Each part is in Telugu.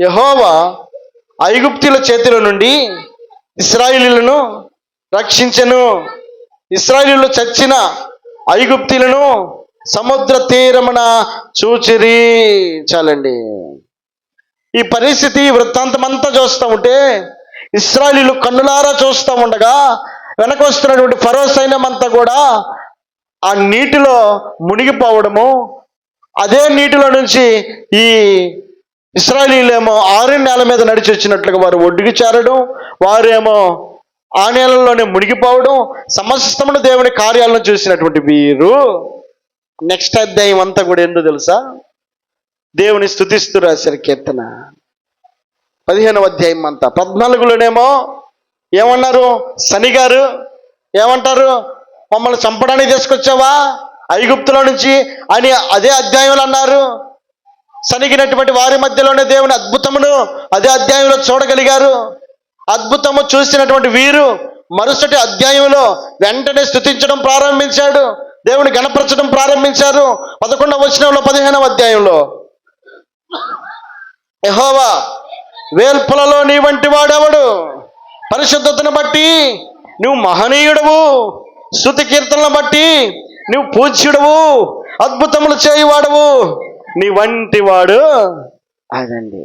యహోవా ఐగుప్తుల చేతిలో నుండి ఇస్రాయిలీలను రక్షించను. ఇస్రాయిలీలు చచ్చిన ఐగుప్తులను సముద్ర తీరమున చూచిరి. చాలండి. ఈ పరిస్థితి వృత్తాంతం అంతా చూస్తూ ఉంటే ఇస్రాయలీలు కన్నులారా చూస్తూ ఉండగా వెనక వస్తున్నటువంటి ఫరో సైన్యం అంతా కూడా ఆ నీటిలో మునిగిపోవడము అదే నీటిలో నుంచి ఈ ఇస్రాయలీలేమో ఆరు నేల మీద నడిచి వచ్చినట్లుగా వారు ఒడ్డుకి చేరడం వారేమో ఆ నేలలోనే మునిగిపోవడం సమస్తమును దేవుని కార్యాలను చూసినటువంటి వీరు. నెక్స్ట్ అధ్యాయం అంతా కూడా ఏందో తెలుసా? దేవుని స్థుతిస్తూ రాశారు కీర్తన. పదిహేనవ అధ్యాయం అంతా. పద్నాలుగులోనేమో ఏమన్నారు? శనిగారు ఏమంటారు? మమ్మల్ని చంపడానికి తీసుకొచ్చావా? ఐగుప్తులో నుంచి అని అదే అధ్యాయంలో అన్నారు. సనిగినటువంటి వారి మధ్యలోనే దేవుని అద్భుతమును అదే అధ్యాయంలో చూడగలిగారు. అద్భుతము చూసినటువంటి వీరు మరుసటి అధ్యాయంలో వెంటనే స్థుతించడం ప్రారంభించాడు. దేవుని గణపరచడం ప్రారంభించారు. పదకొండవ వచనంలో పదిహేనవ అధ్యాయంలో. ఎహోవా వేల్పులలో నీ వంటి వాడెవడు? పరిశుద్ధతను బట్టి నువ్వు మహనీయుడవు. స్థుతి కీర్తనలను బట్టి నువ్వు పూజ్యుడవు. అద్భుతములు చేయువాడవు. నీ వంటి వాడు. అదండి.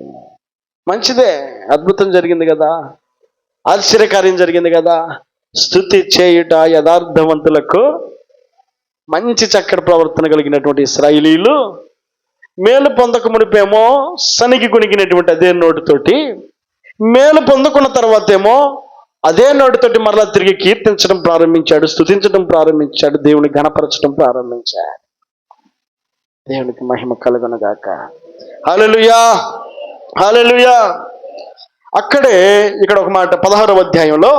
మంచిదే. అద్భుతం జరిగింది కదా. ఆశ్చర్యకార్యం జరిగింది కదా. స్థుతి చేయుట యథార్థవంతులకు మంచి చక్కటి ప్రవర్తన కలిగినటువంటి ఇస్రాయిలీలు మేలు పొందక మునిపేమో సనికి కొనిగినటువంటి అదే నోటితోటి మేలు పొందుకున్న తర్వాత ఏమో అదే నోటితోటి మరలా తిరిగి కీర్తించడం ప్రారంభించాడు స్థుతించడం ప్రారంభించాడు దేవుని గణపరచడం ప్రారంభించాడు. దేవునికి మహిమ కలుగునగాక. హలలుయా హలలుయా అక్కడే ఇక్కడ ఒక మాట పదహారవ అధ్యాయంలో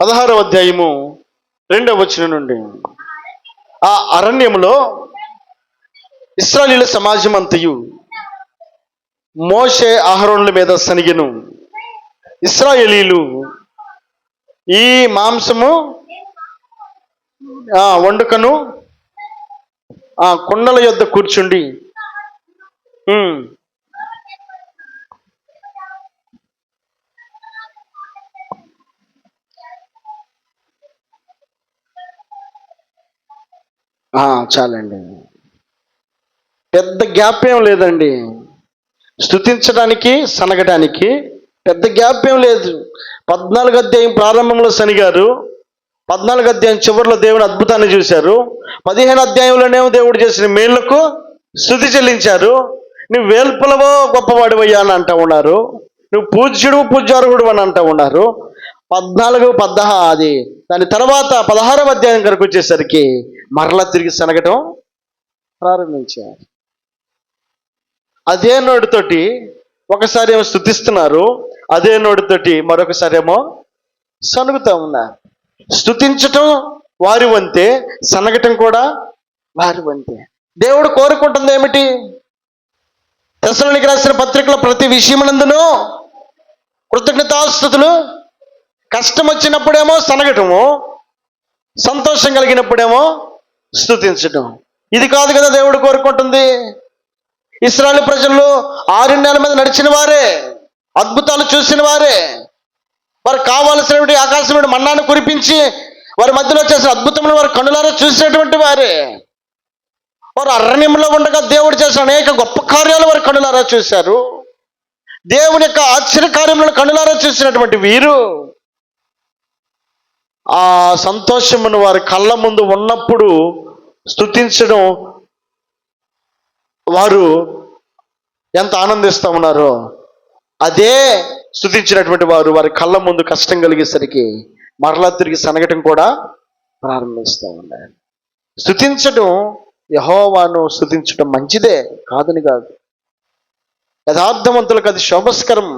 పదహారవ అధ్యాయము రెండవ వచనం నుండి. ఆ అరణ్యములో ఇస్రాయలీల సమాజం అంతయు మోషే ఆహరణల మీద సనిగెను. ఇస్రాయేలీలు ఈ మాంసము వండుకను. ఆ కుండల యొద్ద కూర్చుండి. చాలండి. పెద్ద గ్యాప్ ఏం లేదండి. స్థుతించడానికి సనగడానికి పెద్ద గ్యాప్ ఏం లేదు. పద్నాలుగు అధ్యాయం ప్రారంభంలో శనిగారు పద్నాలుగు అధ్యాయం చివరిలో దేవుని అద్భుతాన్ని చూశారు. పదిహేను అధ్యాయంలోనేమో దేవుడు చేసిన మేళ్ళకు స్థుతి చెల్లించారు. నువ్వు వేల్పులవో గొప్పవాడివయ్యా అని అంటూ ఉన్నారు. నువ్వు పూజ్యుడు పూజ్యార్హుడు అని అంటూ ఉన్నారు. పద్నాలుగు పద్దహ అది. దాని తర్వాత పదహారవ అధ్యాయం కనుక వచ్చేసరికి మరలా తిరిగి సనగటం ప్రారంభించారు. అదే నోటితోటి ఒకసారి ఏమో స్థుతిస్తున్నారు అదే నోటితోటి మరొకసారి ఏమో సనుగుతూ ఉన్నారు. స్థుతించటం వారి వంతే సనగటం కూడా వారి వంతే దేవుడు కోరుకుంటుంది ఏమిటి? దశలోనికి రాసిన పత్రికల ప్రతి విషయమునందును కృతజ్ఞతాస్థుతులు కష్టం వచ్చినప్పుడేమో సనగటము సంతోషం కలిగినప్పుడేమో స్థుతించటం ఇది కాదు కదా దేవుడు కోరుకుంటుంది. ఇస్రాయల్ ప్రజలు ఆరు నెలల మీద నడిచిన వారే అద్భుతాలు చూసిన వారే వారు కావలసినటువంటి ఆకాశమైన మన్నాను కురిపించి వారి మధ్యలో చేసిన అద్భుతమైన వారు కనులారా చూసినటువంటి వారే. వారు అరణ్యంలో ఉండగా దేవుడు చేసిన అనేక గొప్ప కార్యాలు వారు కనులారా చూశారు. దేవుని యొక్క ఆశ్చర్య కార్యములను కనులారా చూసినటువంటి వీరు. ఆ సంతోషమును వారి కళ్ళ ముందు ఉన్నప్పుడు స్థుతించడం వారు ఎంత ఆనందిస్తూ ఉన్నారో. అదే స్థుతించినటువంటి వారు వారి కళ్ళ ముందు కష్టం కలిగేసరికి మరలా తిరిగి సనగటం కూడా ప్రారంభిస్తూ ఉన్నారు స్థుతించడం యహోవాను స్థుతించడం మంచిదే కాదని కాదు. యథార్థవంతులకు అది శోభస్కరం.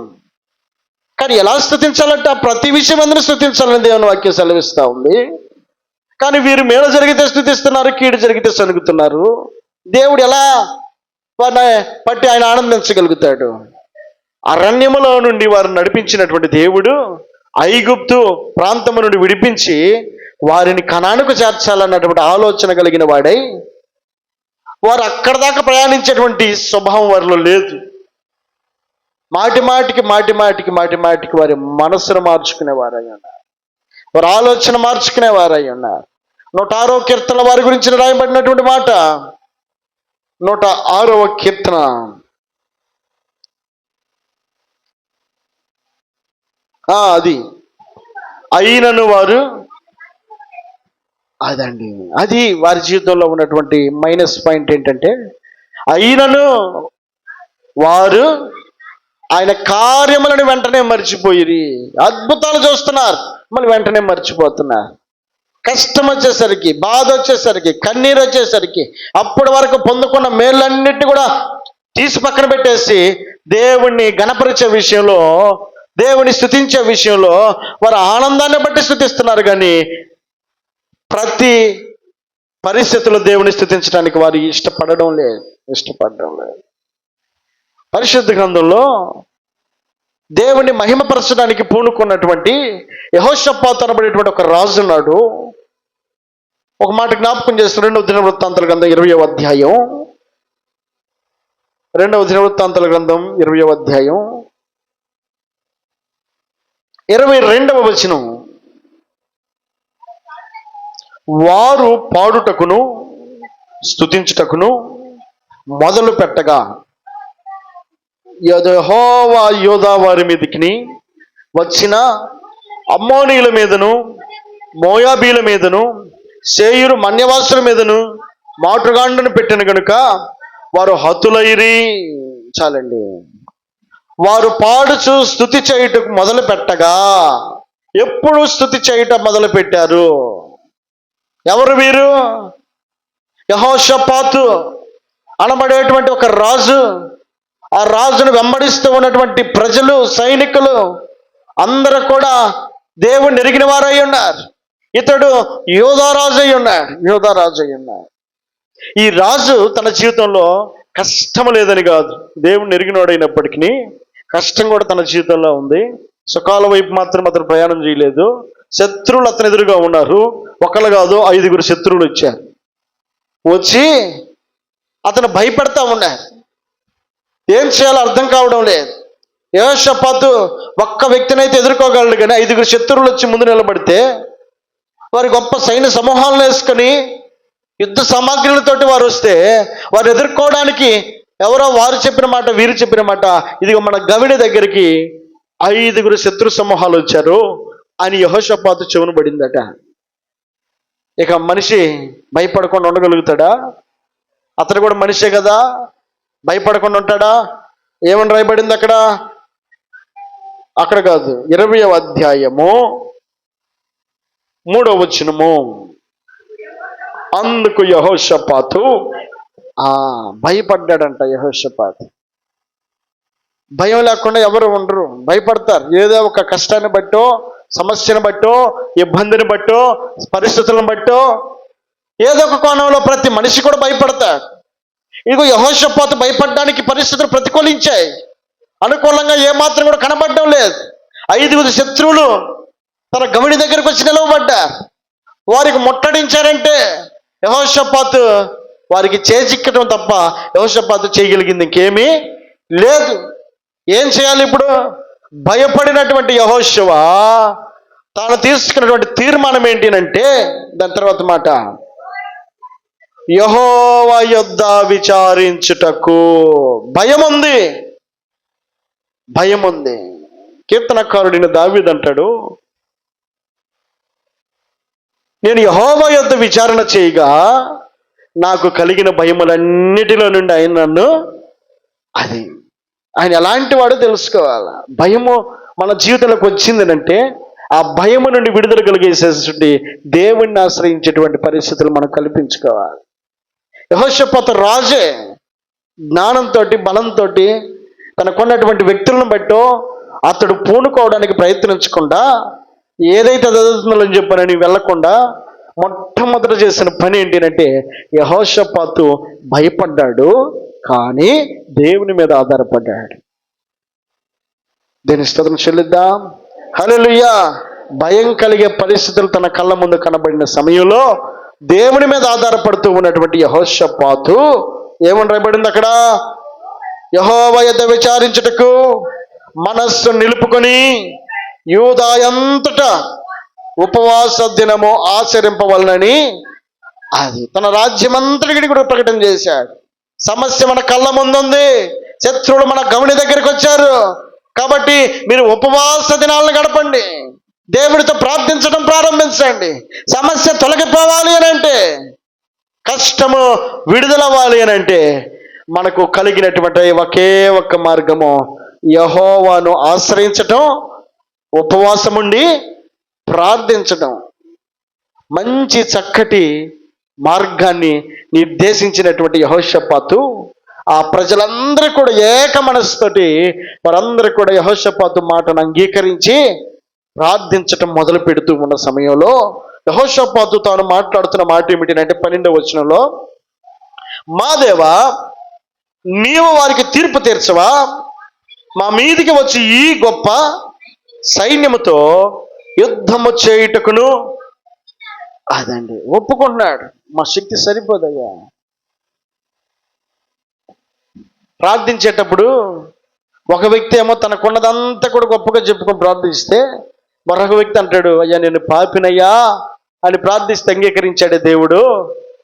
కానీ ఎలా స్థుతించాలంటే ఆ ప్రతి విషయం అందరూ స్థుతించాలని దేవుని వాక్యం సెలవిస్తూ ఉంది. కానీ వీరు మేలు జరిగితే స్థుతిస్తున్నారు కీడు జరిగితే సనుగుతున్నారు. దేవుడు ఎలా పట్టి ఆయన ఆనందించగలుగుతాడు? అరణ్యములో నుండి వారు నడిపించినటువంటి దేవుడు ఐగుప్తు ప్రాంతము నుండి విడిపించి వారిని కణానికి చేర్చాలన్నటువంటి ఆలోచన కలిగిన వాడై వారు అక్కడ దాకా ప్రయాణించేటువంటి స్వభావం వారిలో లేదు. మాటి మాటికి మాటి మాటికి మాటి మాటికి వారి మనసును మార్చుకునేవారై ఉన్నారు. వారి ఆలోచన మార్చుకునేవారై ఉన్నారు. నూట ఆరో కీర్తన వారి గురించి రాయబడినటువంటి మాట నూట ఆరవ కీర్తన. అది. అయినను వారు అదండి. అది వారి జీవితంలో ఉన్నటువంటి మైనస్ పాయింట్ ఏంటంటే అయినను వారు ఆయన కార్యములను వెంటనే మర్చిపోయి అద్భుతాలు చూస్తున్నారు మళ్ళీ వెంటనే మర్చిపోతున్నారు. కష్టం వచ్చేసరికి బాధ వచ్చేసరికి కన్నీరు వచ్చేసరికి అప్పటి వరకు పొందుకున్న మేళ్ళన్నిటి కూడా తీసి పక్కన పెట్టేసి దేవుణ్ణి గణపరిచే విషయంలో దేవుని స్థుతించే విషయంలో వారు ఆనందాన్ని బట్టి స్థుతిస్తున్నారు కానీ ప్రతి పరిస్థితుల్లో దేవుని స్థుతించడానికి వారు ఇష్టపడడం లేదు ఇష్టపడడం లేదు. పరిశుద్ధ గ్రంథంలో దేవుని మహిమపరచడానికి పూనుకున్నటువంటి యహోషప్పాత్ అనబడేటువంటి ఒక రాజు ఉన్నాడు. ఒక మాట జ్ఞాపకం చేస్తూ రెండవ దిన వృత్తాంతాల గ్రంథం ఇరవై అధ్యాయం. రెండవ దిన వృత్తాంతాల గ్రంథం ఇరవై అధ్యాయం. ఇరవై రెండవ వచనం. వారు పాడుటకును స్తుతించుటకును మొదలు పెట్టగా యదహోవా యోధా వారి మీదకిని వచ్చిన అమ్మోనీయుల మీదను మోయాబీల మీదను సేయురు మన్యవాసుల మీదను మాటుగాండను పెట్టిన గనుక వారు హతులైరి చాలండి. వారు పాడుచు స్థుతి చేయుటకు మొదలు పెట్టగా ఎప్పుడు స్థుతి చేయటం మొదలు పెట్టారు? ఎవరు వీరు? యహోషపాతు అనబడేటువంటి ఒక రాజు. ఆ రాజును వెంబడిస్తూ ఉన్నటువంటి ప్రజలు సైనికులు అందరూ కూడా దేవుణ్ణి ఎరిగిన వారై ఉన్నారు. ఇతడు యోధారాజు అయి ఉన్నాడు యోధారాజు అయి ఉన్నాడు. ఈ రాజు తన జీవితంలో కష్టం లేదని కాదు దేవుణ్ణి ఎరిగినోడైనప్పటికీ కష్టం కూడా తన జీవితంలో ఉంది. సుఖాల వైపు మాత్రం అతను ప్రయాణం చేయలేదు. శత్రువులు అతని ఎదురుగా ఉన్నారు. ఒకళ్ళు కాదు ఐదుగురు శత్రువులు వచ్చారు. వచ్చి అతను భయపడతా ఉన్నారు. ఏం చేయాలో అర్థం కావడం లేదు. యోషపాతు ఒక్క వ్యక్తినైతే ఎదుర్కోగలడు కానీ ఐదుగురు శత్రువులు వచ్చి ముందు నిలబడితే వారి గొప్ప సైన్య సమూహాలను వేసుకొని యుద్ధ సామాగ్రిలతోటి వారు వస్తే వారు ఎదుర్కోవడానికి ఎవరో వారు చెప్పిన మాట వీరు చెప్పిన మాట. ఇదిగో మన గవిడి దగ్గరికి ఐదుగురు శత్రు సమూహాలు వచ్చారు. అని యహోషపాతు చెవును పడిందట. ఇక మనిషి భయపడకుండా ఉండగలుగుతాడా? అతడు కూడా మనిషే కదా? భయపడకుండా ఉంటాడా? ఏమని రాయబడింది అక్కడ? అక్కడ కాదు ఇరవై అధ్యాయము మూడవ వచనము. అందుకు యహోషపాతు ఆ భయపడ్డాడంట యహోషపాతు. భయం లేకుండా ఎవరు ఉండరు భయపడతారు. ఏదో ఒక కష్టాన్ని బట్టో సమస్యను బట్టో ఇబ్బందిని బట్టో పరిస్థితులను బట్టో ఏదో ఒక కోణంలో ప్రతి మనిషి కూడా భయపడతాడు ఇదిగో యహోషపాతు భయపడడానికి పరిస్థితులు ప్రతికూలించాయి. అనుకూలంగా ఏమాత్రం కూడా కనబడడం లేదు. ఐదుగురు శత్రువులు తన గమిడి దగ్గరకు వచ్చి నిలవబడ్డారు. వారికి ముట్టడించారంటే యహోషపాతు వారికి చేజిక్కడం తప్ప యహోషపాతు చేయగలిగింది ఇంకేమీ లేదు. ఏం చేయాలి ఇప్పుడు? భయపడినటువంటి యహోశవ తాను తీసుకున్నటువంటి తీర్మానం ఏంటినంటే దాని తర్వాత మాట యహోవ యొద్ద విచారించుటకు భయం ఉంది. భయం ఉంది. కీర్తనకారుడిని దావీదంటాడు నేను యహోవ యొద్ద విచారణ చేయగా నాకు కలిగిన భయములన్నిటిలో నుండి ఆయన నన్ను అది ఆయన ఎలాంటి వాడో తెలుసుకోవాలి. భయము మన జీవితంలోకి వచ్చిందనంటే ఆ భయము నుండి విడుదల కలిగేసేటువంటి దేవుణ్ణి ఆశ్రయించేటువంటి పరిస్థితులు మనం కల్పించుకోవాలి. యహోషపత రాజే జ్ఞానంతో బలంతో తనకున్నటువంటి వ్యక్తులను బట్టో అతడు పూనుకోవడానికి ప్రయత్నించకుండా ఏదైతే చదువుతుందని చెప్పానని వెళ్ళకుండా మొట్టమొదట చేసిన పని ఏంటంటే యహోషపాతు భయపడ్డాడు కానీ దేవుని మీద ఆధారపడ్డాడు. దీని స్తోత్రం చెల్లిద్దాం. హల్లెలూయా! భయం కలిగే పరిస్థితులు తన కళ్ళ ముందు కనబడిన సమయంలో దేవుని మీద ఆధారపడుతూ ఉన్నటువంటి యహోషపాతు ఏమని రాయబడింది అక్కడ? యహోవయత విచారించుటకు మనస్సు నిలుపుకొని యూదాయంతటా ఉపవాస దినము ఆచరింపవలనని అది తన రాజ్యమంతటికి కూడా ప్రకటన చేశాడు. సమస్య మన కళ్ళ ముందుంది. శత్రువులు మన గమని దగ్గరికి వచ్చారు. కాబట్టి మీరు ఉపవాస దినాలను గడపండి. దేవుడితో ప్రార్థించడం ప్రారంభించండి. సమస్య తొలగిపోవాలి అని అంటే కష్టము విడుదలవ్వాలి అని అంటే మనకు కలిగినటువంటి ఒకే ఒక్క మార్గము యహోవాను ఆశ్రయించటం ఉపవాసముండి ప్రార్థించడం మంచి చక్కటి మార్గాన్ని నిర్దేశించినటువంటి యహోషపాతు. ఆ ప్రజలందరూ కూడా ఏక మనస్సుతోటి వారందరూ కూడా యహోషపాతు మాటను అంగీకరించి ప్రార్థించటం మొదలు పెడుతూ ఉన్న సమయంలో యహోషపాతు తాను మాట్లాడుతున్న మాట ఏమిటంటే పన్నెండవ వచనంలో మా దేవా నీవు వారికి తీర్పు తీర్చవా? మా మీదికి వచ్చి ఈ గొప్ప సైన్యముతో యుద్ధము చేయుటకును అదండి ఒప్పుకున్నాడు మా శక్తి సరిపోదయ్యా. ప్రార్థించేటప్పుడు ఒక వ్యక్తి ఏమో తనకున్నదంతా కూడా గొప్పగా చెప్పుకొని ప్రార్థిస్తే మరొక వ్యక్తి అంటాడు అయ్యా నేను పాపినయ్యా అని ప్రార్థిస్తే అంగీకరించాడే దేవుడు.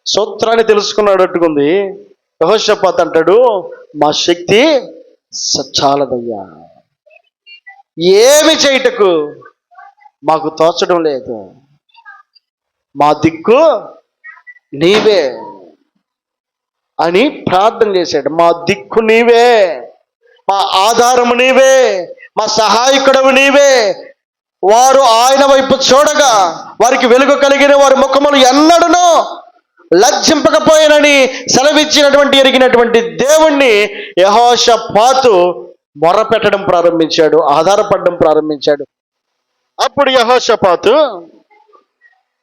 సూత్రాన్ని తెలుసుకున్నాడు అట్టుకుంది యహోషపాత్ అంటాడు మా శక్తి సచ్చాలదయ్యా ఏమి చేయుటకు మాకు తోచడం లేదు. మా దిక్కు నీవే అని ప్రార్థన చేశాడు. మా దిక్కు నీవే మా ఆధారము నీవే మా సహాయకుడవు నీవే. వారు ఆయన వైపు చూడగా వారికి వెలుగు కలిగిన వారి ముఖములు ఎన్నడనో లజ్జింపకపోయినని సెలవిచ్చినటువంటి ఎరిగినటువంటి దేవుణ్ణి యహోషపాతు మొరపెట్టడం ప్రారంభించాడు ఆధారపడడం ప్రారంభించాడు. అప్పుడు యహోషపాతు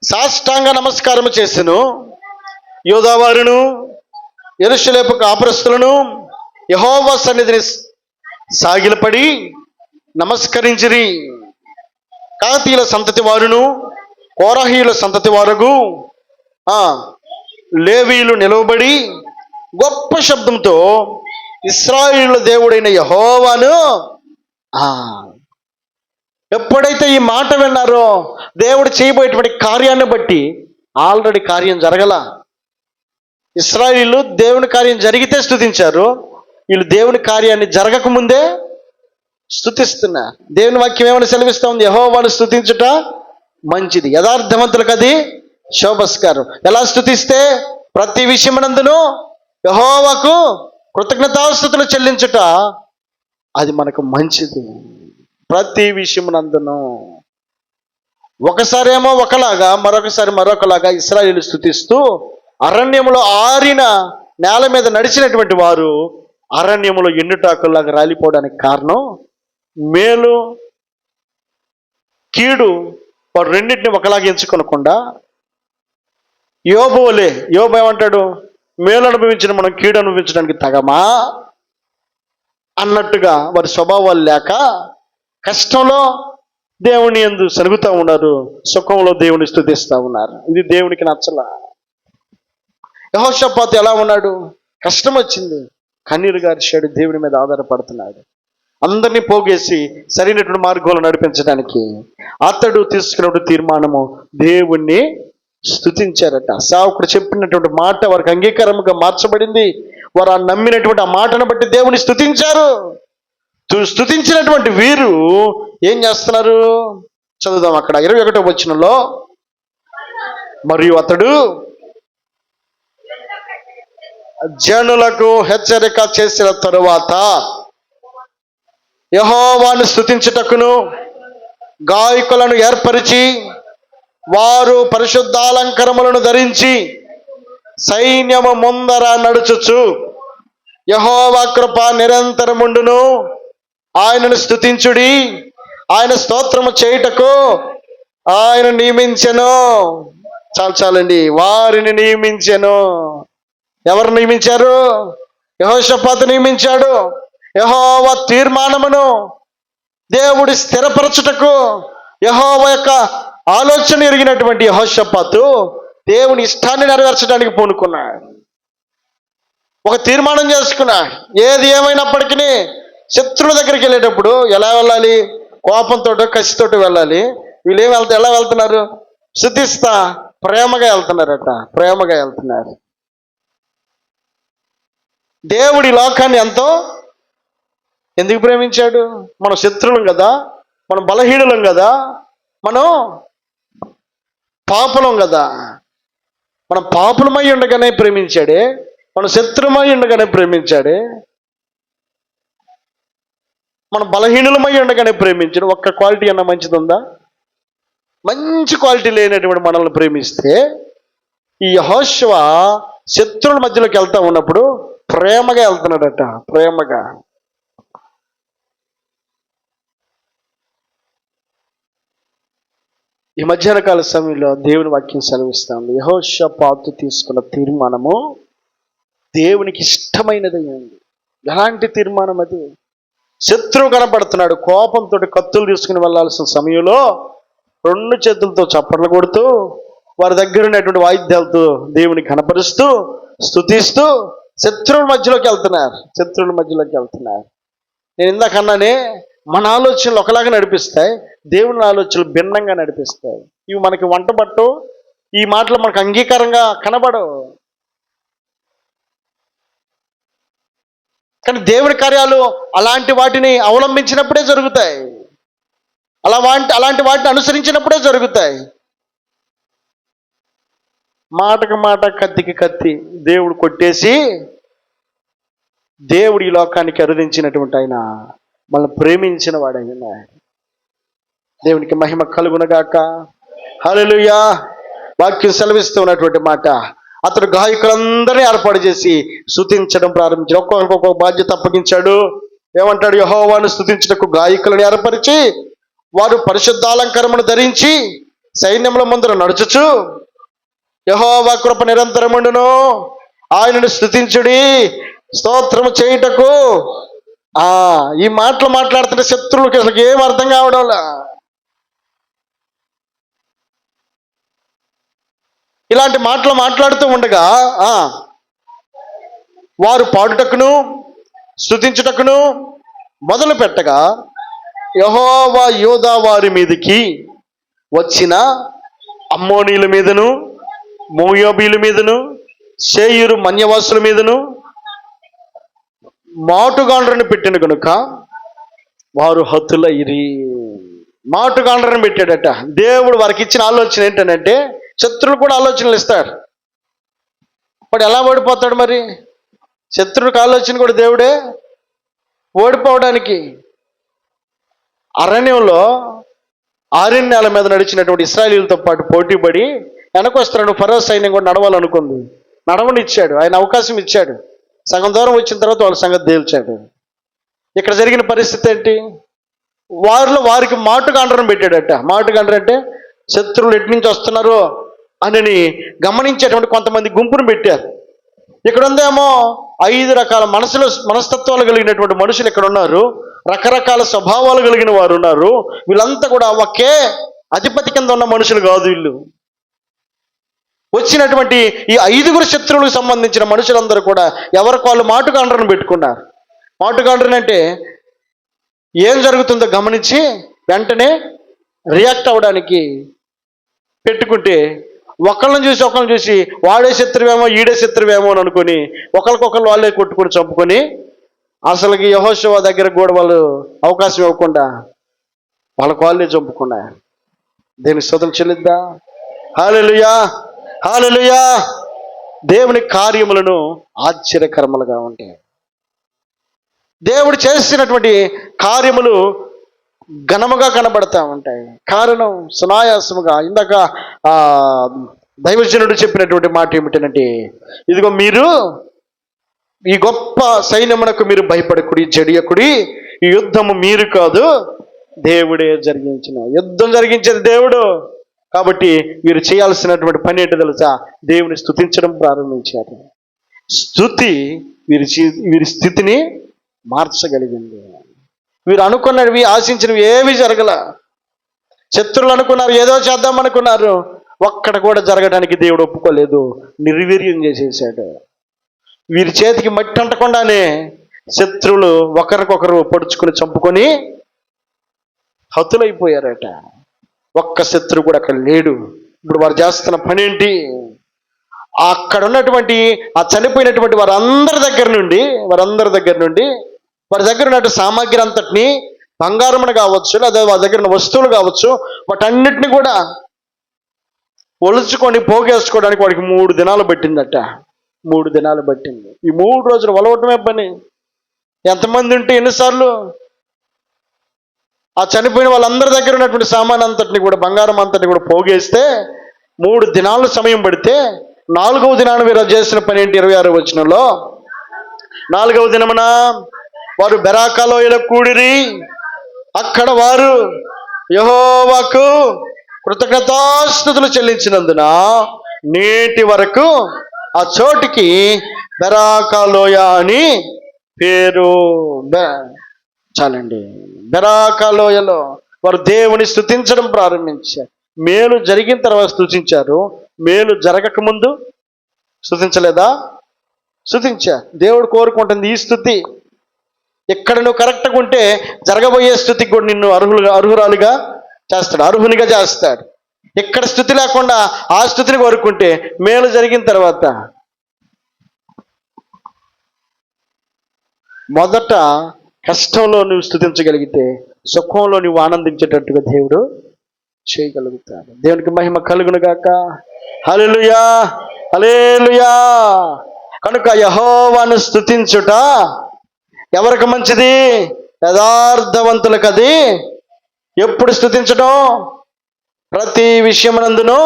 సాష్టాంగ నమస్కారం చేసిను. యోధావారును ఎరుషులేపు కాపురస్తులను యహోవా సన్నిధిని సాగిలపడి నమస్కరించిరి. కాతీయుల సంతతి వారును కోరహీయుల సంతతి వారు లేవీలు నిలవబడి గొప్ప శబ్దంతో ఇస్రాయిల్ దేవుడైన యహోవాను ఆ, ఎప్పుడైతే ఈ మాట విన్నారో దేవుడు చేయబోయేటువంటి కార్యాన్ని బట్టి ఆల్రెడీ కార్యం జరగల. ఇస్రాయిలు దేవుని కార్యం జరిగితే స్థుతించారు వీళ్ళు దేవుని కార్యాన్ని జరగకముందే స్తుతిస్తున్నా. దేవుని వాక్యం ఏమైనా సెలవిస్తా ఉంది? యహోవాను స్తుతించుట మంచిది. యథార్థవంతులకు అది శోభస్కారం. ఎలా స్థుతిస్తే ప్రతి విషయమునందును యహోవాకు కృతజ్ఞతాస్థుతులు చెల్లించుట అది మనకు మంచిది. ప్రతి విషయమునందును. ఒకసారేమో ఒకలాగా మరొకసారి మరొకలాగా ఇస్రాయేలు స్థుతిస్తూ అరణ్యములో ఆరిన నేల మీద నడిచినటువంటి వారు అరణ్యములో ఎండుటాకుల్లాగా రాలిపోవడానికి కారణం మేలు కీడు వాడు రెండింటిని ఒకలాగా ఎంచుకొనకుండా యోబోలే యోబో ఏమంటాడు? మేలు అనుభవించిన మనం కీడు అనుభవించడానికి తగమా? అన్నట్టుగా వారి స్వభావాలు లేక కష్టంలో దేవుని ఎందు సరుగుతూ ఉన్నారు సుఖంలో దేవుని స్థుతిస్తూ ఉన్నారు. ఇది దేవునికి నచ్చలా. యహోషపాత్ ఎలా ఉన్నాడు? కష్టం వచ్చింది కన్నీరు గారిచాడు దేవుని మీద ఆధారపడుతున్నాడు. అందరినీ పోగేసి సరైనటువంటి మార్గంలో నడిపించడానికి అతడు తీసుకున్న తీర్మానము దేవుణ్ణి స్థుతించారట సావుకుడు చెప్పినటువంటి మాట వారికి అంగీకారముగా మార్చబడింది. వారు ఆ నమ్మినటువంటి ఆ మాటను బట్టి దేవుని స్థుతించారు స్థుతించినటువంటి వీరు ఏం చేస్తున్నారు? చదువుదాం అక్కడ. ఇరవై ఒకటో వచనంలో మరియు అతడు జనులకు హెచ్చరిక చేసిన తరువాత యహోవాను స్థుతించుటకును గాయకులను ఏర్పరిచి వారు పరిశుద్ధాలంకరములను ధరించి సైన్యము ముందర నడుచుచు యహోవా కృప నిరంతరముండును. ఆయనను స్థుతించుడి ఆయన స్తోత్రము చేయుటకు ఆయన నియమించెను. చాలు చాలండి. వారిని నియమించెను. ఎవరు నియమించారు? యహోషపాత నియమించాడు. యహోవ తీర్మానమును దేవుడి స్థిరపరచుటకు యహోవ యొక్క ఆలోచన ఎరిగినటువంటి యహోషపాతు దేవుని ఇష్టాన్ని నెరవేర్చడానికి పూనుకున్నాడు. ఒక తీర్మానం చేసుకున్నా ఏది ఏమైనప్పటికీ శత్రువుల దగ్గరికి వెళ్ళేటప్పుడు ఎలా వెళ్ళాలి? కోపంతో కసితోటి వెళ్ళాలి. వీళ్ళు ఏం వెళ్తా ఎలా వెళ్తున్నారు? శుద్ధిస్తా ప్రేమగా వెళ్తున్నారట. ప్రేమగా వెళ్తున్నారు. దేవుడి లోకాన్ని ఎంతో ఎందుకు ప్రేమించాడు? మనం శత్రువులం కదా. మనం బలహీనులం కదా. మనం పాపులం కదా. మనం పాపులమై ఉండగానే ప్రేమించాడే. మనం శత్రుమై ఉండగానే ప్రేమించాడే. మనం బలహీనులమై ఉండగానే ప్రేమించడం ఒక్క క్వాలిటీ అన్న మంచిది ఉందా మంచి క్వాలిటీ లేనటువంటి మనల్ని ప్రేమిస్తే ఈ యహోశివ శత్రువుల మధ్యలోకి వెళ్తా ఉన్నప్పుడు ప్రేమగా వెళ్తున్నాడట. ప్రేమగా. ఈ మధ్యాహ్న కాల సమయంలో దేవుని వాక్యం సెలవిస్తాను యహోష పాతు తీసుకున్న తీర్మానము దేవునికి ఇష్టమైనది ఎలాంటి తీర్మానం అది? శత్రువు కనపడుతున్నాడు. కోపంతో కత్తులు తీసుకుని వెళ్ళాల్సిన సమయంలో రెండు చేతులతో చప్పట్లు కొడుతూ వారి దగ్గర ఉన్నటువంటి వాయిద్యాలతో దేవుని కనపరుస్తూ స్తుతిస్తూ శత్రువుల మధ్యలోకి వెళ్తున్నారు. శత్రువుల మధ్యలోకి వెళ్తున్నారు. నేను ఇందాకన్నానే మన ఆలోచనలు ఒకలాగా నడిపిస్తాయి దేవుని ఆలోచనలు భిన్నంగా నడిపిస్తాయి. ఇవి మనకి వంట పట్టు ఈ మాటలు మనకు అంగీకారంగా కనబడవు. కానీ దేవుడి కార్యాలు అలాంటి వాటిని అవలంబించినప్పుడే జరుగుతాయి. అలా వాటి అలాంటి వాటిని అనుసరించినప్పుడే జరుగుతాయి. మాటకి మాట కత్తికి కత్తి దేవుడు కొట్టేసి దేవుడు ఈ లోకానికి అరుదించినటువంటి ఆయన మనల్ని ప్రేమించిన వాడైన దేవునికి మహిమ కలుగునగాక హలలుయా వాక్యం సెలవిస్తూ ఉన్నటువంటి మాట. అతడు గాయకులందరినీ ఏర్పాటు చేసి స్తుతించడం ప్రారంభించాడు. ఒక్కొక్కరికి ఒక్కొక్క బాధ్యత అప్పగించాడు. ఏమంటాడు? యహోవాను స్తుతించటకు గాయకులను ఏర్పరిచి వారు పరిశుద్ధాలంకరమును ధరించి సైన్యముల ముందర నడుచుచు యహోవా కృప నిరంతరముండును. ఆయనను స్థుతించుడి స్తోత్రము చేయుటకు. ఆ ఈ మాటలు మాట్లాడుతుంటే శత్రువులకి అసలు ఏం అర్థం కావడంలా ఇలాంటి మాటలు మాట్లాడుతూ ఉండగా వారు పాడుటకును స్థుతించుటకును మొదలు పెట్టగా యహోవా యోధా వారి మీదకి వచ్చిన అమ్మోనీల మీదను మోయోబీల మీదను సేయురు మన్యవాసుల మీదను మాటుగాండ్రను పెట్టిన కనుక వారు హతులైరి. మాటుగాండ్రను పెట్టాడట. దేవుడు వారికి ఇచ్చిన ఆలోచన ఏంటంటే శత్రులు కూడా ఆలోచనలు ఇస్తాడు వాడు ఎలా ఓడిపోతాడు మరి? శత్రుడికి ఆలోచన కూడా దేవుడే. ఓడిపోవడానికి అరణ్యంలో ఆరణ్యాల మీద నడిచినటువంటి ఇస్రాయలీలతో పాటు పోటీపడి వెనకొస్తున్నాడు ఫరో సైన్యం కూడా నడవాలనుకుంది. నడవనిచ్చాడు. ఆయన అవకాశం ఇచ్చాడు. సగం దూరం వచ్చిన తర్వాత వాళ్ళ సంగతి తేల్చాడు. ఇక్కడ జరిగిన పరిస్థితి ఏంటి? వారిలో వారికి మాటుగా అండరం పెట్టాడట. మాటుగా అంటే శత్రువులు ఎటు నుంచి వస్తున్నారు అని గమనించేటువంటి కొంతమంది గుంపును పెట్టారు. ఇక్కడ ఉందేమో ఐదు రకాల మనసులో మనస్తత్వాలు కలిగినటువంటి మనుషులు ఇక్కడ ఉన్నారు రకరకాల స్వభావాలు కలిగిన వారు ఉన్నారు. వీళ్ళంతా కూడా ఒకే అధిపతి కింద ఉన్న మనుషులు కాదు వీళ్ళు. వచ్చినటువంటి ఈ ఐదుగురు శత్రువులకు సంబంధించిన మనుషులందరూ కూడా ఎవరికి వాళ్ళు మాటుగాండ్రను పెట్టుకున్నారు. మాటుగాండ్రని అంటే ఏం జరుగుతుందో గమనించి వెంటనే రియాక్ట్ అవ్వడానికి పెట్టుకుంటే ఒకళ్ళని చూసి ఒకళ్ళని చూసి వాడే శత్రువేమో ఈడే శత్రువేమో అని అనుకుని ఒకరికొకరు వాళ్ళే కొట్టుకుని చంపుకొని అసలుకి యహోశివ దగ్గర కూడా వాళ్ళు అవకాశం ఇవ్వకుండా వాళ్ళకు వాళ్ళే చంపుకున్నారు దేని స్తోత్రం చెల్లిద్దా? హాలెలుయా హాలెలుయా దేవుని కార్యములను ఆశ్చర్యకరములుగా ఉంటాయి దేవుడు చేసినటువంటి కార్యములు ఘనముగా కనబడతా ఉంటాయి. కారణం సునాయాసముగా ఇందాక ఆ దైవజనుడు చెప్పినటువంటి మాట ఏమిటంటే ఇదిగో మీరు ఈ గొప్ప సైన్యమునకు మీరు భయపడకుడి జడియకుడి ఈ యుద్ధము మీరు కాదు దేవుడే జరిగించిన. యుద్ధం జరిగించేది దేవుడు. కాబట్టి వీరు చేయాల్సినటువంటి పని ఏంటో తెలుసా? దేవుని స్థుతించడం ప్రారంభించారు. స్థుతి వీరి వీరి స్థితిని మార్చగలిగింది. వీరు అనుకున్నవి ఆశించినవి ఏవి జరగల. శత్రువులు అనుకున్నారు ఏదో చేద్దాం అనుకున్నారు. ఒక్కడ కూడా జరగడానికి దేవుడు ఒప్పుకోలేదు. నిర్వీర్యం చేసేసాడు. వీరి చేతికి మట్టి అంటకుండానే శత్రువులు ఒకరికొకరు పొడుచుకుని చంపుకొని హతులైపోయారట. ఒక్క శత్రువు కూడా అక్కడ లేడు. ఇప్పుడు వారు చేస్తున్న పని ఏంటి అక్కడ ఉన్నటువంటి ఆ చనిపోయినటువంటి వారందరి దగ్గర నుండి వారందరి దగ్గర నుండి వారి దగ్గర ఉన్నట్టు సామాగ్రి అంతటిని బంగారమును కావచ్చు లేదా వారి దగ్గర ఉన్న వస్తువులు కావచ్చు వాటన్నిటిని కూడా ఒలుచుకొని పోగేసుకోవడానికి వాడికి మూడు దినాలు పట్టిందట. మూడు దినాలు పట్టింది. ఈ మూడు రోజులు ఒలవటమే పని? ఎంతమంది ఉంటే ఎన్నిసార్లు? ఆ చనిపోయిన వాళ్ళందరి దగ్గర ఉన్నటువంటి సామాన్ అంతటిని కూడా బంగారం అంతటిని కూడా పోగేస్తే మూడు దినాలు సమయం పడితే నాలుగవ దినాన వీరు చేసిన పని ఏంటి? ఇరవై ఆరు వచనంలో. నాలుగవ దినమున వారు బెరాకాలోయలో కూడిరి. అక్కడ వారు యహోవాకు కృతజ్ఞతాస్థుతులు చెల్లించినందున నేటి వరకు ఆ చోటికి బెరాకాలోయ అని పేరు చాలండి. బెరాకాలోయలో వారు దేవుని స్థుతించడం ప్రారంభించారు. మేలు జరిగిన తర్వాత స్థుతించారు మేలు జరగక ముందు స్థుతించలేదా స్థుతించారు దేవుడు కోరుకుంటుంది ఈ స్థుతి ఎక్కడ నువ్వు కరెక్ట్గా ఉంటే జరగబోయే స్థుతికి కూడా నిన్ను అర్హులుగా అర్హురాలుగా చేస్తాడు అర్హునిగా చేస్తాడు. ఎక్కడ స్థుతి లేకుండా ఆ స్థుతిని కోరుకుంటే మేలు జరిగిన తర్వాత మొదట కష్టంలో నువ్వు స్థుతించగలిగితే సుఖంలో నువ్వు ఆనందించేటట్టుగా దేవుడు చేయగలుగుతాడు. దేవునికి మహిమ కలుగునుగాక హలెలుయా హలేలుయా కనుక యహోవాను స్థుతించుట ఎవరికి మంచిది? యథార్థవంతులకు అది ఎప్పుడు స్థుతించడం ప్రతి విషయమునందును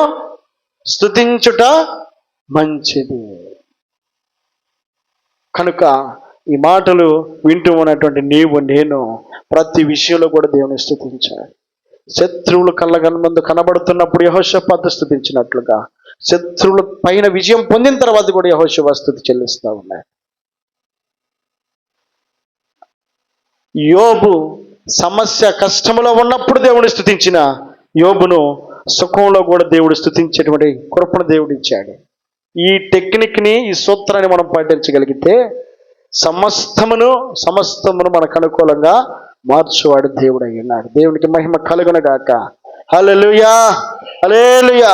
స్థుతించుట మంచిది. కనుక ఈ మాటలు వింటూ ఉన్నటువంటి నీవు నేను ప్రతి విషయంలో కూడా దేవుని స్థుతించాలి శత్రువులు కళ్ళ ముందు కనబడుతున్నప్పుడు యహోషపాత స్థుతించినట్లుగా శత్రువుల పైన విజయం పొందిన తర్వాత కూడా యహోషప స్థుతి చెల్లిస్తూ ఉన్నాయి యోబు సమస్య కష్టములో ఉన్నప్పుడు దేవుడు స్థుతించిన యోబును సుఖంలో కూడా దేవుడు స్థుతించేటువంటి కృపను దేవుడు ఇచ్చాడు. ఈ టెక్నిక్ని ఈ సూత్రాన్ని మనం పాటించగలిగితే సమస్తమును సమస్తమును మనకు అనుకూలంగా మార్చువాడు దేవుడు అయ్యున్నాడు దేవునికి మహిమ కలుగునగాక హలలుయా హలేలుయా